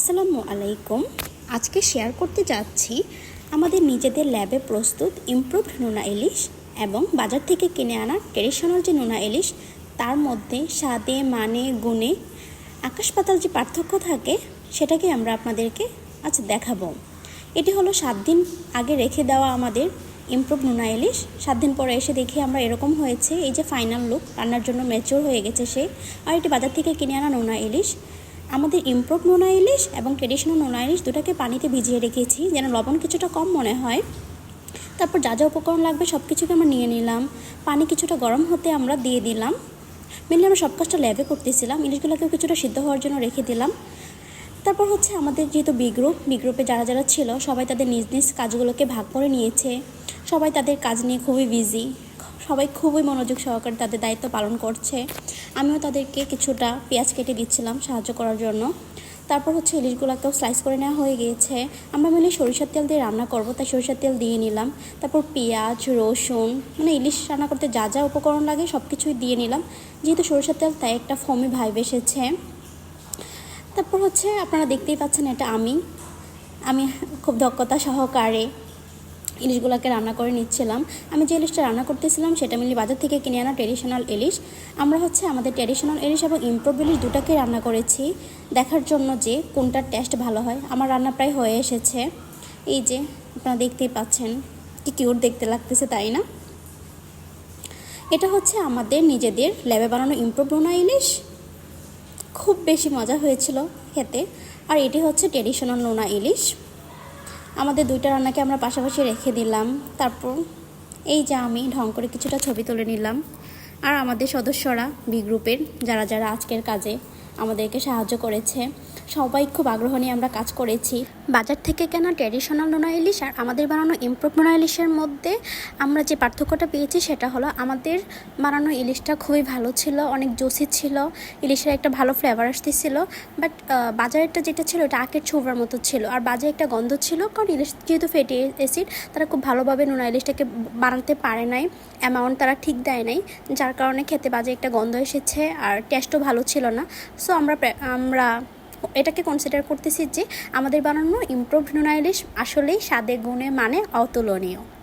আসসালামু আলাইকুম। আজকে শেয়ার করতে যাচ্ছি আমাদের নিজেদের ল্যাবে প্রস্তুত ইমপ্রুভড নোনা ইলিশ এবং বাজার থেকে কিনে আনা ট্রেডিশনাল যে নোনা ইলিশ, তার মধ্যে স্বাদে মানে গুণে আকাশ পাতাল যে পার্থক্য থাকে, সেটাকে আমরা আপনাদেরকে আজ দেখাবো। এটি হলো সাত দিন আগে রেখে দেওয়া আমাদের ইমপ্রুভ নোনা ইলিশ। সাত দিন পরে এসে দেখি আমরা এরকম হয়েছে, এই যে ফাইনাল লুক রান্নার জন্য ম্যাচিওর হয়ে গেছে সে। আর এটি বাজার থেকে কিনে আনা নোনা ইলিশ। আমাদের ইমপ্রুভ নোনা ইলিশ এবং ট্রেডিশনাল নোনা ইলিশ দুটাকে পানিতে ভিজিয়ে রেখেছি, যেন লবণ কিছুটা কম মনে হয়। তারপর যা যা উপকরণ লাগবে সব কিছুকে আমরা নিয়ে নিলাম। পানি কিছুটা গরম হতে আমরা দিয়ে দিলাম। মেনলি আমরা সব কাজটা ল্যাবে করতেছিলাম। ইলিশগুলোকেও কিছুটা সিদ্ধ হওয়ার জন্য রেখে দিলাম। তারপর হচ্ছে আমাদের যেহেতু বি গ্রুপ বি গ্রুপে যারা যারা ছিল, সবাই তাদের নিজ নিজ কাজগুলোকে ভাগ করে নিয়েছে। সবাই তাদের কাজ নিয়ে খুবই বিজি সবাই খুবই মনোযোগ সহকারে তাদের দায়িত্ব পালন করছে। আমিও তাদেরকে কিছুটা পেঁয়াজ কেটে দিচ্ছিলাম সাহায্য করার জন্য। তারপর হচ্ছে ইলিশগুলোকেও স্লাইস করে নেওয়া হয়ে গিয়েছে। আমরা মিলে সরিষার তেল দিয়ে রান্না করব, তাই সরিষার তেল দিয়ে নিলাম। তারপর পেঁয়াজ, রসুন মানে ইলিশ রান্না করতে যা যা উপকরণ লাগে সব কিছুই দিয়ে নিলাম। যেহেতু সরিষার তেল, তাই একটা ফমি ভাইব এসেছে। তারপর হচ্ছে আপনারা দেখতেই পাচ্ছেন এটা আমি। আমি খুব দক্ষতা সহকারে ইলিশগুলোকে রান্না করে নিচ্ছিলাম। আমি যে ইলিশটা রান্না করতেছিলাম সেটা মিলি বাজার থেকে কিনে আনা ট্রেডিশনাল ইলিশ। আমরা হচ্ছে আমাদের ট্রেডিশনাল ইলিশ এবং ইমপ্রুভ ইলিশ দুটাকেই রান্না করেছি। দেখার জন্য যে কোনটার টেস্ট ভালো হয়। আমার রান্না প্রায় হয়ে এসেছে। এই যে আপনারা দেখতেই পাচ্ছেন, কি কিউট দেখতে লাগতেছে, তাই না? এটা হচ্ছে আমাদের নিজেদের ল্যাবে বানানো ইমপ্রুভ নোনা ইলিশ। খুব বেশি মজা হয়েছিল খেতে। আর এটি হচ্ছে ট্রেডিশনাল নোনা ইলিশ। আমাদের দুইটা রান্নাকে আমরা পাশাপাশি রেখে দিলাম। তারপর এই যে আমি ঢং করে কিছুটা ছবি তুলে নিলাম। আর আমাদের সদস্যরা, বি গ্রুপের, যারা যারা আজকের কাজে আমাদেরকে সাহায্য করেছে সবাই খুব আগ্রহ নিয়ে আমরা কাজ করেছি। বাজার থেকে কেনা ট্র্যাডিশনাল নোনা ইলিশ আর আমাদের বানানো ইমপ্রুভ নোনা ইলিশের মধ্যে আমরা যে পার্থক্যটা পেয়েছি সেটা হলো আমাদের বানানো ইলিশটা খুবই ভালো ছিল, অনেক জোসি ছিল, ইলিশের একটা ভালো ফ্লেভার আসতেছিল বাট বাজারেরটা যেটা ছিল ওটা আখের ছোবরার মতো ছিল। আর বাজারে একটা গন্ধ ছিল, কারণ ইলিশ যেহেতু ফেটি অ্যাসিড তারা খুব ভালোভাবে নোনা ইলিশটাকে বানাতে পারে নাই অ্যামাউন্ট তারা ঠিক দেয় নাই, যার কারণে খেতে বাজে একটা গন্ধ এসেছে আর টেস্টও ভালো ছিল না। সো আমরা আমরা এটাকে কনসিডার করতেছি যে আমাদের বানানো ইমপ্রুভড নোনা আসলেই স্বাদে গুণে মানে অতুলনীয়।